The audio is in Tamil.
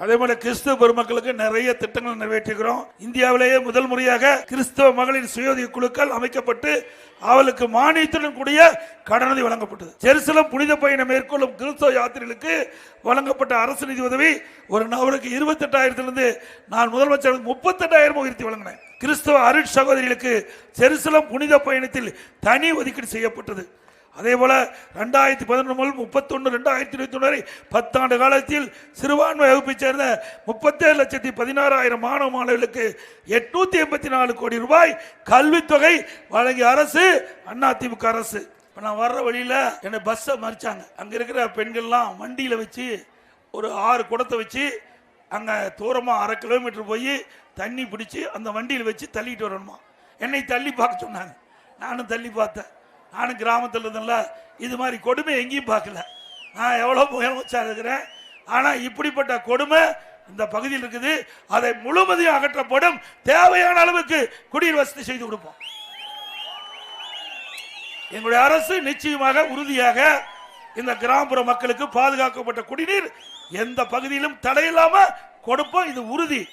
அதே போல கிறிஸ்துவ பெருமக்களுக்கு நிறைய திட்டங்கள் நிறைவேற்றுகிறோம் இந்தியாவிலேயே முதல் முறையாக கிறிஸ்தவ மகளிர் சுயோதய குழுக்கள் அமைக்கப்பட்டு அவளுக்கு மானியத்துடன் கூடிய கடனுதவி வழங்கப்பட்டது. ஜெருசலம் புனித பயணம் மேற்கொள்ளும் கிறிஸ்தவ யாத்திரைகளுக்கு வழங்கப்பட்ட அரசு நிதி உதவி ஒரு நபருக்கு இருபத்தெட்டாயிரத்திலிருந்து நான் முதலமைச்சர் முப்பத்தெட்டாயிரம் உயர்த்தி வழங்கினேன். கிறிஸ்தவ அருட் சகோதரிகளுக்கு ஜெருசலம் புனித பயணத்தில் தனி ஒதுக்கீடு செய்யப்பட்டது. அதே போல ரெண்டாயிரத்தி பதினொன்று முதல் முப்பத்தொன்று ரெண்டாயிரத்தி இருபத்தி ஒன்று வரை பத்தாண்டு காலத்தில் சிறுபான்மை வகுப்பைச் சேர்ந்த முப்பத்தேழு லட்சத்தி பதினாறாயிரம் மாணவ மாணவர்களுக்கு எட்நூத்தி எண்பத்தி நாலு கோடி ரூபாய் கல்வித்தொகை வழங்கிய அரசு அதிமுக அரசு. இப்போ நான் வர்ற வழியில் என்னை பஸ்ஸை மறிச்சாங்க. அங்கே இருக்கிற பெண்கள்லாம் வண்டியில் வச்சு ஒரு ஆறு குடத்தை வச்சு அங்கே தூரமாக அரை கிலோமீட்டர் போய் தண்ணி பிடிச்சி அந்த வண்டியில் வச்சு தள்ளிட்டு வரணுமா. என்னை தள்ளி பார்க்க சொன்னாங்க. நானும் தள்ளி பார்த்தேன். நானும் கிராமத்தில் இருந்தேன்ல இது மாதிரி கொடுமை எங்கேயும் பார்க்கல. நான் எவ்வளோ முதலமைச்சர் இருக்கிறேன். ஆனால் இப்படிப்பட்ட கொடுமை இந்த பகுதியில் இருக்குது. அதை முழுமதியும் அகற்றப்படும். தேவையான அளவுக்கு குடிநீர் வசதி செய்து கொடுப்போம். எங்களுடைய அரசு நிச்சயமாக உறுதியாக இந்த கிராமப்புற மக்களுக்கு பாதுகாக்கப்பட்ட குடிநீர் எந்த பகுதியிலும் தடையில்லாம கொடுப்போம். இது உறுதி.